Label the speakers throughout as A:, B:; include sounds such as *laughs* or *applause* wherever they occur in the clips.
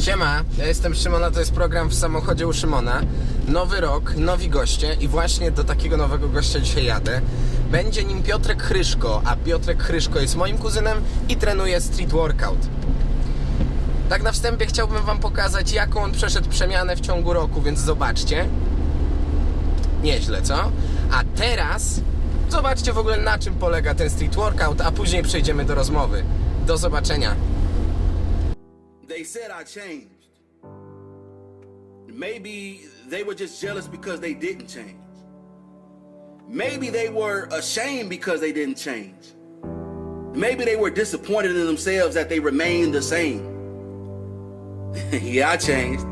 A: Siema, ja jestem Szymona, to jest program w samochodzie u Szymona. Nowy rok, nowi goście i właśnie do takiego nowego gościa dzisiaj jadę. Będzie nim Piotrek Chryszko, a Piotrek Chryszko jest moim kuzynem i trenuje street workout. Tak na wstępie chciałbym wam pokazać, jaką on przeszedł przemianę w ciągu roku, więc zobaczcie. Nieźle, co? A teraz zobaczcie w ogóle na czym polega ten street workout, a później przejdziemy do rozmowy. Do zobaczenia.
B: They said I changed. Maybe they were just jealous because they didn't change. Maybe they were ashamed because they didn't change. Maybe they were disappointed in themselves that they remained the same. *laughs* yeah, I changed.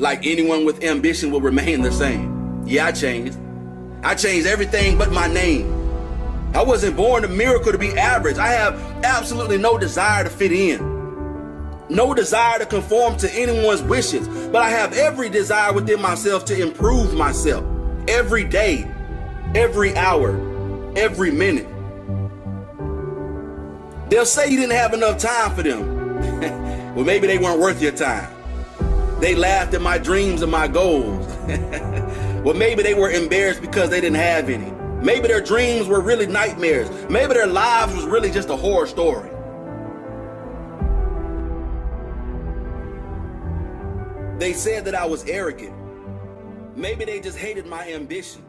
B: Like anyone with ambition will remain the same. Yeah, I changed. I changed everything but my name. I wasn't born a miracle to be average. I have absolutely no desire to fit in no desire to conform to anyone's wishes, but I have every desire within myself to improve myself every day, every hour, every minute. They'll say you didn't have enough time for them. *laughs* well, maybe they weren't worth your time. They laughed at my dreams and my goals. *laughs* well, maybe they were embarrassed because they didn't have any. Maybe their dreams were really nightmares. Maybe their lives was really just a horror story. They said that I was arrogant. Maybe they just hated my ambition.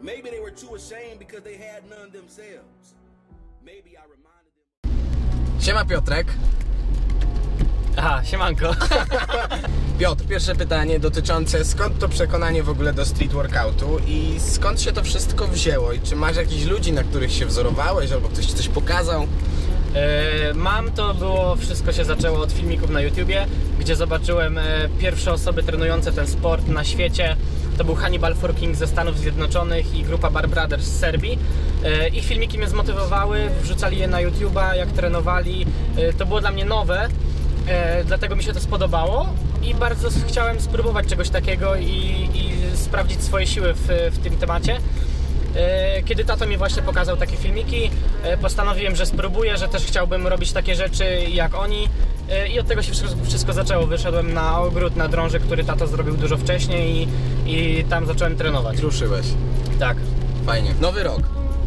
B: Maybe they were too ashamed because they had none themselves. Maybe I reminded them.
A: Siema Piotrek.
C: Aha, siemanko. *laughs*
A: Piotr, pierwsze pytanie dotyczące skąd to przekonanie w ogóle do street workoutu i skąd się to wszystko wzięło i czy masz jakichś ludzi, na których się wzorowałeś albo ktoś ci coś pokazał?
C: E, Mam to było, wszystko się zaczęło od filmików na YouTubie, gdzie zobaczyłem e, pierwsze osoby trenujące ten sport na świecie. To był Hannibal Forking ze Stanów Zjednoczonych i grupa Bar Brothers z Serbii. E, Ich filmiki mnie zmotywowały, wrzucali je na YouTuba, jak trenowali. E, To było dla mnie nowe, dlatego mi się to spodobało i bardzo chciałem spróbować czegoś takiego i, i sprawdzić swoje siły w, w tym temacie. E, Kiedy tato mi właśnie pokazał takie filmiki, e, postanowiłem, że spróbuję, że też chciałbym robić takie rzeczy jak oni. E, I od tego się wszystko, wszystko zaczęło. Wyszedłem na ogród, na drążek, który tato zrobił dużo wcześniej i, i tam zacząłem trenować.
A: Ruszyłeś.
C: Tak.
A: Fajnie. Nowy rok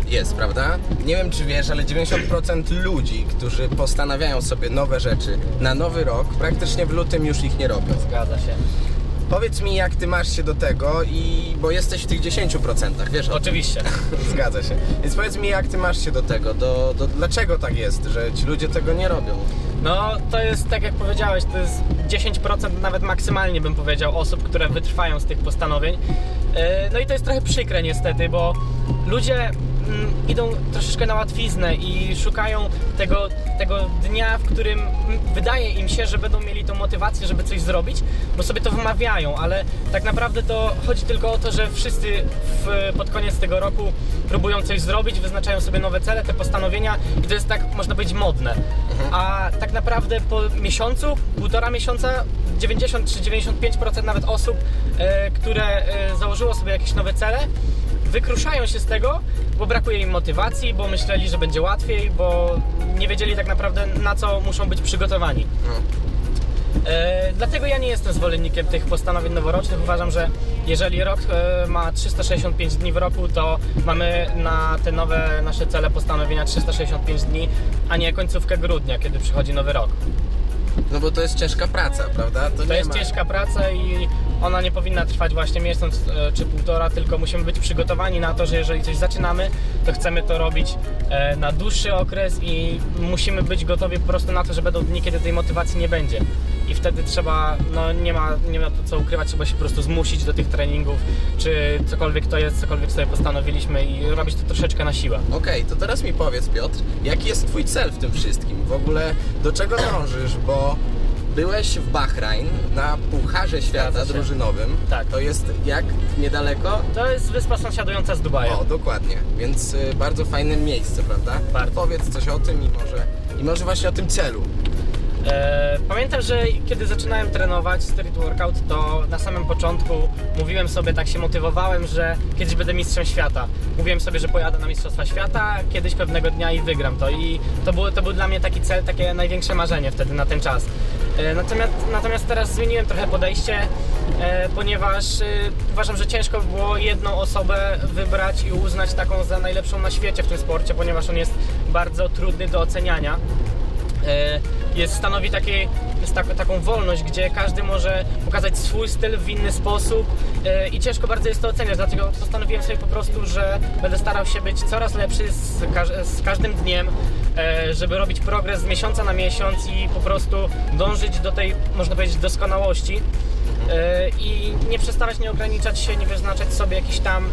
A: jest, prawda? Nie wiem czy wiesz, ale 90% ludzi, którzy postanawiają sobie nowe rzeczy na nowy rok, praktycznie w lutym już ich nie robią.
C: Zgadza się.
A: Powiedz mi jak ty masz się do tego i bo jesteś w tych 10%, wiesz? o tym?
C: Oczywiście. *laughs*
A: Zgadza się. Więc powiedz mi jak ty masz się do tego, do, do, dlaczego tak jest, że ci ludzie tego nie robią?
C: No to jest tak jak powiedziałeś, to jest 10% nawet maksymalnie bym powiedział osób, które wytrwają z tych postanowień. E, No i to jest trochę przykre niestety, bo ludzie mm, idą troszeczkę na łatwiznę i szukają tego, tego dnia, w którym wydaje im się, że będą mieli tą motywację, żeby coś zrobić, bo sobie to wymawiają, ale tak naprawdę to chodzi tylko o to, że wszyscy w, pod koniec tego roku próbują coś zrobić, wyznaczają sobie nowe cele, te postanowienia i to jest tak, można powiedzieć, modne. A tak naprawdę po miesiącu, półtora miesiąca, 90 czy 95% nawet osób, e, które e, założyło sobie jakieś nowe cele, wykruszają się z tego, bo brakuje im motywacji, bo myśleli, że będzie łatwiej, bo nie wiedzieli tak naprawdę na co muszą być przygotowani.
A: No.
C: E, dlatego ja nie jestem zwolennikiem tych postanowień noworocznych. Uważam, że jeżeli rok e, ma 365 dni w roku, to mamy na te nowe nasze cele postanowienia 365 dni, a nie końcówkę grudnia, kiedy przychodzi nowy rok.
A: No bo to jest ciężka praca, prawda?
C: To
A: nie
C: jest
A: ma-
C: ciężka praca i ona nie powinna trwać właśnie miesiąc e, czy półtora, tylko musimy być przygotowani na to, że jeżeli coś zaczynamy, to chcemy to robić e, na dłuższy okres i musimy być gotowi po prostu na to, że będą dni, kiedy tej motywacji nie będzie. I wtedy trzeba, no nie ma, nie ma tu co ukrywać, trzeba się po prostu zmusić do tych treningów, czy cokolwiek to jest, cokolwiek sobie postanowiliśmy i robić to troszeczkę na siłę.
A: Okej, to teraz mi powiedz Piotr, jaki jest twój cel w tym wszystkim? W ogóle do czego dążysz? Bo byłeś w Bahrain na Pucharze Świata
C: Zgadza się.
A: drużynowym.
C: Tak.
A: To jest jak niedaleko?
C: To jest wyspa sąsiadująca z Dubajem.
A: O, dokładnie. Więc y, bardzo fajne miejsce, prawda?
C: Bardzo.
A: Powiedz coś o tym i może, i może właśnie o tym celu.
C: E, pamiętam, że kiedy zaczynałem trenować street workout, to na samym początku mówiłem sobie, tak się motywowałem, że kiedyś będę mistrzem świata. Mówiłem sobie, że pojadę na Mistrzostwa Świata kiedyś pewnego dnia i wygram to. I to był, to był dla mnie taki cel, takie największe marzenie wtedy na ten czas. E, Natomiast, natomiast teraz zmieniłem trochę podejście, e, ponieważ uważam, że ciężko było jedną osobę wybrać i uznać taką za najlepszą na świecie w tym sporcie, ponieważ on jest bardzo trudny do oceniania. Jest, stanowi takiej, jest tak, taką wolność, gdzie każdy może pokazać swój styl w inny sposób e, i ciężko bardzo jest to oceniać, dlatego postanowiłem sobie po prostu, że będę starał się być coraz lepszy z, z każdym dniem, e, żeby robić progres z miesiąca na miesiąc i po prostu dążyć do tej, można powiedzieć, doskonałości. E, i nie przestawać, nie ograniczać się, nie wyznaczać sobie jakichś tam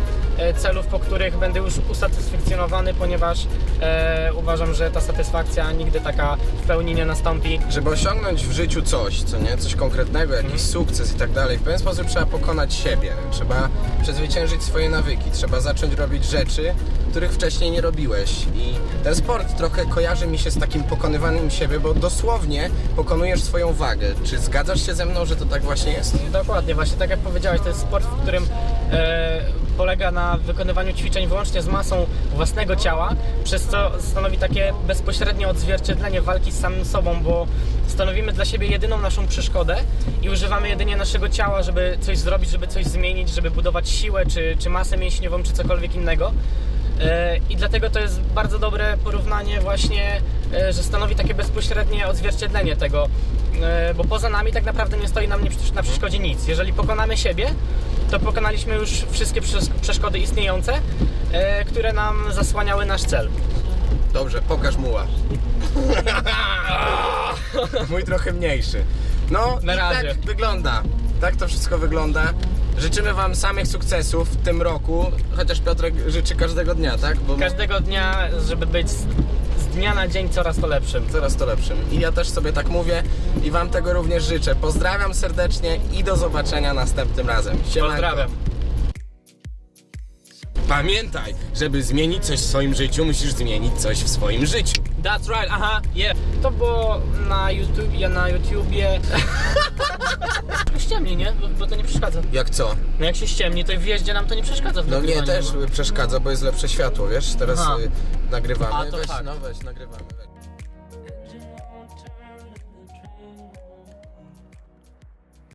C: celów, po których będę już usatysfakcjonowany, ponieważ e, uważam, że ta satysfakcja nigdy taka w pełni nie nastąpi.
A: Żeby osiągnąć w życiu coś, co nie, coś konkretnego, jakiś
C: Mhm.
A: sukces i tak dalej, w pewien sposób trzeba pokonać siebie, trzeba przezwyciężyć swoje nawyki, trzeba zacząć robić rzeczy, których wcześniej nie robiłeś. I ten sport trochę kojarzy mi się z takim pokonywaniem siebie, bo dosłownie pokonujesz swoją wagę. Czy zgadzasz się ze mną, że to tak właśnie jest?
C: Dokładnie, właśnie tak jak powiedziałeś, to jest sport, w którym e, polega na wykonywaniu ćwiczeń wyłącznie z masą własnego ciała, przez co stanowi takie bezpośrednie odzwierciedlenie walki z samym sobą, bo stanowimy dla siebie jedyną naszą przeszkodę i używamy jedynie naszego ciała, żeby coś zrobić, żeby coś zmienić, żeby budować siłę, czy, czy masę mięśniową, czy cokolwiek innego. E, I dlatego to jest bardzo dobre porównanie właśnie, e, że stanowi takie bezpośrednie odzwierciedlenie tego, e, bo poza nami tak naprawdę nie stoi nam na przeszkodzie nic. Jeżeli pokonamy siebie, to pokonaliśmy już wszystkie przes- przeszkody istniejące, e, które nam zasłaniały nasz cel.
A: Dobrze, pokaż muła. *laughs* Mój trochę mniejszy. No,
C: Na
A: i
C: razie.
A: tak wygląda. Tak to wszystko wygląda. Życzymy Wam samych sukcesów w tym roku, chociaż Piotrek życzy każdego dnia, tak? Bo
C: Każdego dnia, żeby być z, dnia na dzień coraz to lepszym.
A: coraz to lepszym. I ja też sobie tak mówię i Wam tego również życzę. Pozdrawiam serdecznie i do zobaczenia następnym razem. Siemanko.
C: Pozdrawiam.
A: Pamiętaj, żeby zmienić coś w swoim życiu, musisz zmienić coś w swoim życiu.
C: That's right, aha, yeah. To było na YouTube, ja na YouTubie. *laughs* ściemni, nie? Bo, bo to nie przeszkadza.
A: Jak co?
C: No jak się ściemni, to w wjeździe nam to nie przeszkadza w
A: No mnie
C: nagrywaniu.
A: też przeszkadza, bo jest lepsze światło, wiesz? Teraz
C: Aha.
A: y, nagrywamy.
C: A, to
A: weź,
C: tak.
A: no weź, nagrywamy. Weź.